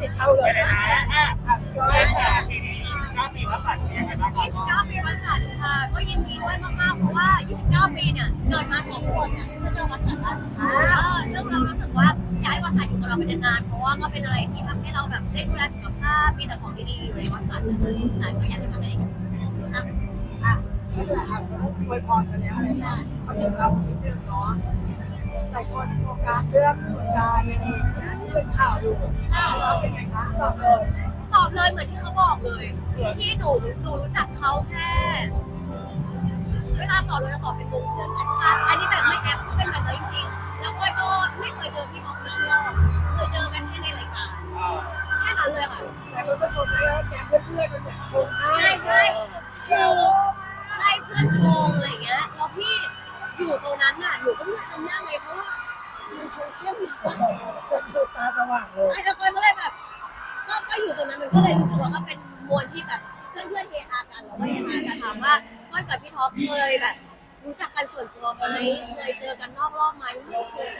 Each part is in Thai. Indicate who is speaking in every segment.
Speaker 1: ติดเข้าเลย
Speaker 2: นะอะ
Speaker 1: อะย้อน
Speaker 2: เล่น
Speaker 1: ไป
Speaker 2: แบบปีนี้29ปีวัสันต์เป็นยังไงบ้างครับ
Speaker 3: 29 ปีวันสันต์ค่ะ ก็ยินดีด้วยมากๆ เพราะว่า 29 ปีเนี่ย เกิดมาสองคนเนี่ยก็เจอวัสันต์แล้วเออซึ่งเรารู้สึกว่าอยากให้วัสันต์อยู่กับเราเป็นนานๆ เพราะว่าก็เป็นอะไรที่ทำให้เราแบบได้ดูแลสุขภาพมีแต่ของดีๆอยู่ในวัสันต์นะคะก็อยากให้ทำอะไรอีกอะ
Speaker 1: อะนี่แหละครับอวยพรกันแล้วอะไรนะเขาถึงเราคิดถึงเนาะ หลายคนโฟกัสเรื่องหัวใจอะไรอย่างนี้ที่เป็นข่าวอยู่เราเป็นไงคะตอบเลย
Speaker 3: ตอบเลยเหมือนที่เขาบอกเลย ที่หนูหนูรู้จักเขาแค่เวลาตอบเราจะตอบเป็นมุมเรื่องการบ้านอันนี้แบบไม่แอบพูดเป็นแบบนั้นจริงๆ แล้วก้อยก็ไม่เคยเจอพี่เขาเลยเคยเจอกันแค่ในรายการแค่นั้นเลยค่ะ
Speaker 1: แต่คนเป็นคนเยอะแกเพื่อนๆมันแบบชมใช่
Speaker 3: ใช่คือใช่เพื่อนชงอะไรอย่างเงี้ยแล้วพี่อยู่ตรงนั้นน่ะหนูก็ไม่รู้จะทำยังไง เพราะว่ามันชงเข้ม
Speaker 1: คนดูตาสว่างเลย
Speaker 3: ไอ้ตะกอนก็เลยแบบก็ก็อยู่ตรงนั้นมันก็เลยรู้สึกว่าก็เป็นมวลที่แบบเพื่อนเพื่อนๆเฮฮากันแล้วก็เฮฮากันถามว่าก้อยกับพี่ท็อปเคยแบบ รู้จักกันส่วนตัวไหมเคยเจอกันนอกรอบไหมไม่เคย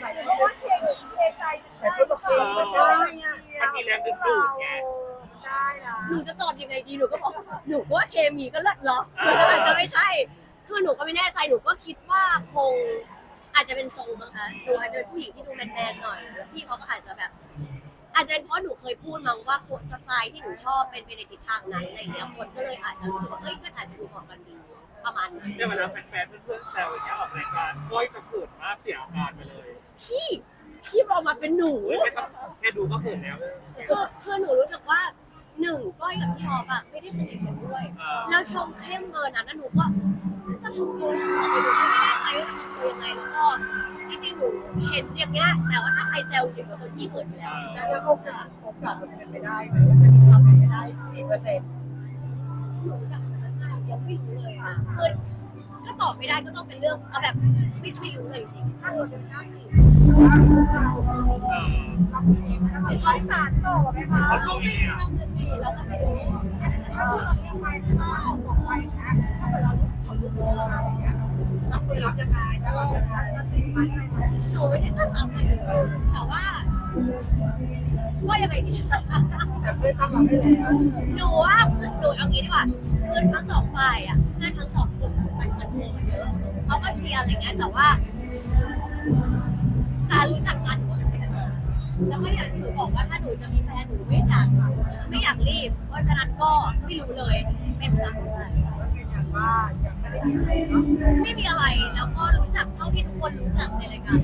Speaker 1: หลายคนว่าเคมีเคใจแต่คนบอกเคมีมันได้ไง
Speaker 2: มันมีแรงดึงดูดไง
Speaker 1: ได้นะ
Speaker 3: หนูจะตอบยังไงดีหนูก็บอกหนูก็ว่าเคมีก็เลิศเหรอมันก็อาจจะไม่ใช่ คือหนูก็ไม่แน่ใจหนูก็คิดว่าคง อาจจะเป็นทรงมั้งคะหนูอาจจะเป็นผู้หญิงที่ดูแมนๆหน่อยแล้วพี่เขาก็อาจจะแบบ อาจจะเป็นเพราะหนูเคยพูดมั้งว่าคนสไตล์ที่หนูชอบเป็นไปในทิศทางนั้นอะไรเงี้ยคนก็เลยอาจจะรู้สึกว่าเอ้ยก็อาจจะดูเหมาะกันดีประมาณนั้น
Speaker 2: เนี่ยเวลาแฟนๆเพื่อนๆแซวอย่างเงี้ยออกรายการก้อยจะเขินมากเสียอาการไปเลย
Speaker 3: พี่พี่บอกมาเป็นหนู
Speaker 2: อุ๊ยไม่ต้องแค่ดูก็เขินแล้ว
Speaker 3: คือคือหนูรู้สึกว่าหนึ่งก้อยกับพี่ท็อปอะไม่ได้สนิทกันด้วย แล้วชงเข้มเบอร์นั้นนะหนูก็จะทำตัวยังไงหนูก็ไม่แน่ใจว่าจะทำตัว ยังไงแล้วก็จริงๆหนูเห็นอย่างเงี้ยแต่ว่าถ้าใครแซวจริงๆเป็นคนขี้เขินอยู่แล้ว
Speaker 1: แล้วโอกาสโอกาสมันเป็นไปได้ไหมว่าจะมีความเป็นไปได้กี่เปอร์เซ็นต์
Speaker 3: หนูจากคนนั้นมายังไม่รู้เลยอะคือถ้าตอบไม่ได้ก็ต้องเป็นเรื่องเอาแบบไม่ไม่รู้เลยจริงๆถ้าเราเดินหน้าจริง
Speaker 1: เขาสารต่อไหมคะ
Speaker 3: เขาไม่ได้ทำเลยสิเราก็ไม่รู้อะ
Speaker 1: ถ้าเราเรียกไปถ้าเราบอกไปนะถ้าเกิดเราขอรู้ตัวอะไรอย่างเงี้ย รับคุยรับยังไงจะรับยังไงจะติดไหมอะไหม
Speaker 3: หนูไม่ได้ตั้งตามเลยแต่ว่าว่ายังไงดี
Speaker 1: แต่ไม่ตั้งรับให้แล้ว
Speaker 3: หนูว่าหนูเอางี้ดีกว่าเพื่อนทั้งสองฝ่ายอะเพื่อนทั้งสองกลุ่มมันมันสนิทกันเยอะเขาก็เชียร์อะไรเงี้ยแต่ว่า การรู้จักกัน แล้วก็อย่างที่หนูบอกว่าถ้าหนูจะมีแฟนหนูไม่อยากไม่อยากรีบ เพราะฉะนั้นก็ไม่รู้เลยเป็นภาษาเพื่อน
Speaker 1: ก็ยืนยันว่ายังไม่ได้มีอะไรเนาะ
Speaker 3: ไม่มีอะไรแล้วก็รู้จักเท่าที่ทุกคนรู้จักในรายการ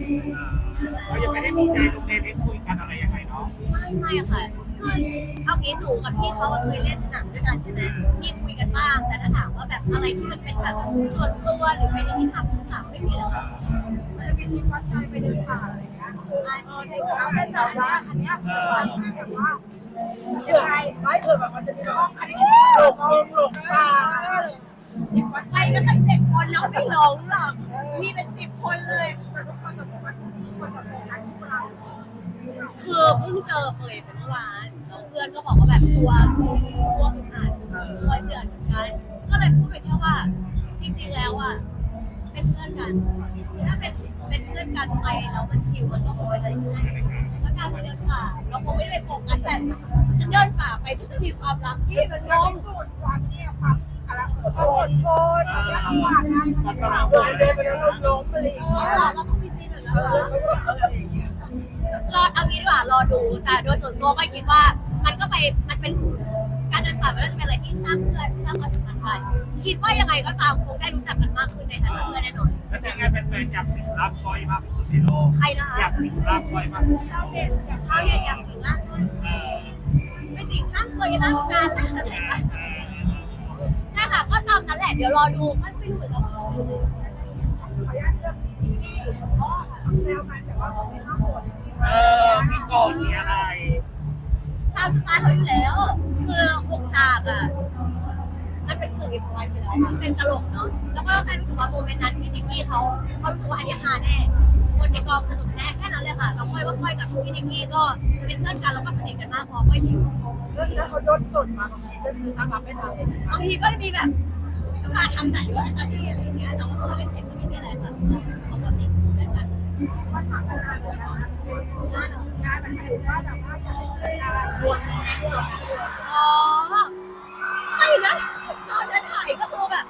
Speaker 2: เรายังไม่ได้มีใจลงในได้คุยกันอะไรยังไงเนาะ
Speaker 3: ไม่ไม่อะค่ะคือเอางี้หนูกับพี่เขาอะเคยเล่นหนังด้วยกันใช่ไหมมีคุยกันบ้างแต่ถ้าถามว่าแบบอะไรที่มันเป็นแบบส่วนตัวหรือเป็นที่ทำศึกษาไม่มีแล้วค่ะ
Speaker 1: มันจะมีที่วัดใจไปเดินป่าอะไรอย่าง เงี้ย
Speaker 3: อ่าใน
Speaker 1: เราเป็นแบบว่าอันเนี้ยแบบว่าเดี๋ยวไอไม่เผื่อแบบมันจะมีห้องอันนี้หลงลงหลงป่า
Speaker 3: ไปกันตั้งเจ็ดคนเนาะไม่หลงหรอกมีเป็นสิบคนเลย
Speaker 1: คื
Speaker 3: อเพิ่งเจอเคยเมื่อวานแล้วเพื่อนก็บอกว่าแบบตัวตัวอึดอัดตัวเดือดเหมือนกันก็เลยพูดไปแค่ว่า จริงๆแล้วอะ เป็นเพื่อนกัน ถ้าเป็นเป็นเพื่อนกันไปแล้วมันคิวมันก็คงเป็นอะไรที่ง่ายแล้วการเดินป่าเราคงไม่ได้ไปโฟกัสแต่ฉันเดินป่าไปฉันจะมีความรักที่มันงง
Speaker 1: สูตรความเนี่ยความอะไรความอดทนลำบากงานมันก็เดินไปแล้วล้มล้มไรอย่าง
Speaker 3: เอ
Speaker 1: เงี้ย
Speaker 3: เราต้องมีซีนหมือนกัน
Speaker 1: เออ
Speaker 3: นะ
Speaker 1: เขาบอกอะไรอย่างเงี้ย
Speaker 3: รอเอางี้ดีกว่ารอดูแต่โดยส่วนตัวก็คิดว่ามันก็ไปมันเป็น การเดินป่ามันก็จะเป็นอะไรที่สร้างเพื่อนสร้างความสัมพันธ์กันคิดว่ายังไงก็ตามคงได้รู้จักกันมากขึ้นในฐานะเพื่อนแน่นอน
Speaker 2: แล้วยังไงแฟนๆอยากสิงร่างก้อยมากที่สุดในโลก
Speaker 3: ใครนะคะ
Speaker 2: อยากสิงร่างก้อยมากที่สุด
Speaker 3: ชาวเน็ตชาวเน็ตอยากสิงร่าง
Speaker 2: เออ
Speaker 3: ไม่สิงร่างเคยร่างนานแล้วอะไรกัน
Speaker 2: เออ
Speaker 3: ใช่ค่ะก็ตามนั้นแหละเดี๋ยวรอดูไม่ไม่รู้เหมือนกัน
Speaker 1: ขออนุญาตเลือกที่อ๋อแซวกันแต่ว่าไม่ต้องหมด
Speaker 2: เออมีก่อนมีอะไร
Speaker 3: ตามสไตล์เขาอยู่แล้ว คือหกฉากอะ มันเป็นกึ่งอินพอยไปแล้วมันเป็นตลกเนาะ แล้วก็แค่รู้สึกว่าโมเมนต์นั้นพี่นิกกี้เขาเขารู้สึกว่าอันนี้ฮาแน่ คนในกองสนุกแน่แค่นั้นเลยค่ะเราค่อยว่าค่อยกับพี่นิกกี้ก็เป็นเพื่อนกันแล้วก็สนิทกันมากพอค่อยชิว
Speaker 1: แล้วถ้าเขาโดนสดมาบางทีก็คือตั้งรับไม่ทันเลย
Speaker 3: บางทีก็จะมีแบบมาทำไหนวะตอนนี้อะไรอย่างเงี้ยแต่ว่าพอเล่นเสร็จก็ไม่มีอะไรค่ะเขาก็สนิทกัน
Speaker 1: ว่าถามกันนานเลยนะงานงานมันหมายถึงว่าแบบว่าเวลารวมรวม
Speaker 3: อ๋อไม่นะ ตอนนั้นถ่ายก็คือแบบ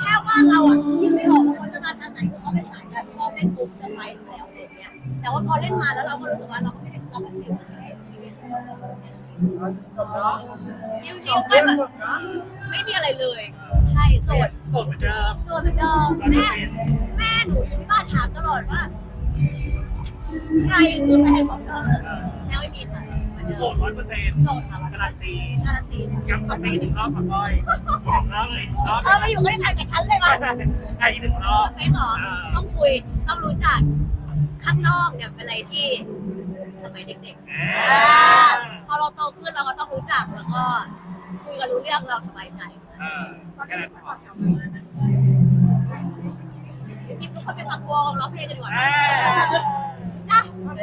Speaker 3: แค่ว่าเราอะคิดไม่ออกว่าเขาจะมาทางไหนเพราะเขาเป็นสายแบบชอบเล่นกลุ่มสไปร์อยู่แล้วอะไรอย่างเงี้ย แต่ว่าพอเล่นมาแล้วเราก็รู้สึกว่าเราก็ไม่ได้เราก็ชิล
Speaker 1: เนาะ
Speaker 3: ชิลชิลไม่แบบไม่มีอะไรเลย ใช่โสด
Speaker 2: โสดเหมือนเดิม
Speaker 3: โสดเหมือนเดิมแม่แม่หนูอยู่ที่บ้านถามตลอดว่า ใครคือแฟนของเธอแล้วไม่มีค่ะเหมือนเดิ
Speaker 2: โส
Speaker 3: ม
Speaker 2: ดร้อยเปอร์เซ็นต์
Speaker 3: โสดค่ะ
Speaker 2: การันตี
Speaker 3: การันตี
Speaker 2: ย้ำสปีดอีกรอบค่ะก้อยบอกแล้วเลยอีกรอบ
Speaker 3: เออมาอยู่ใกล้ๆกับฉันเลยมั้ย
Speaker 2: ไอ้อีกหนึ่งรอบ
Speaker 3: สเปคเหรอต้องคุยต้องรู้จักข้างนอกเนี่ยเป็นอะไรที่สมัยเด็กๆอ่าพอเราโตขึ้นเราก็ต้องรู้จักแล้วก็คุยกันรู้เรื่องเราสบายใจ
Speaker 2: เออแค่นั้นพอ
Speaker 3: มีทุกคนมีความกลัวร้องเพลงกันดีกว่า
Speaker 2: เออ
Speaker 3: จ้ะ
Speaker 1: โอเค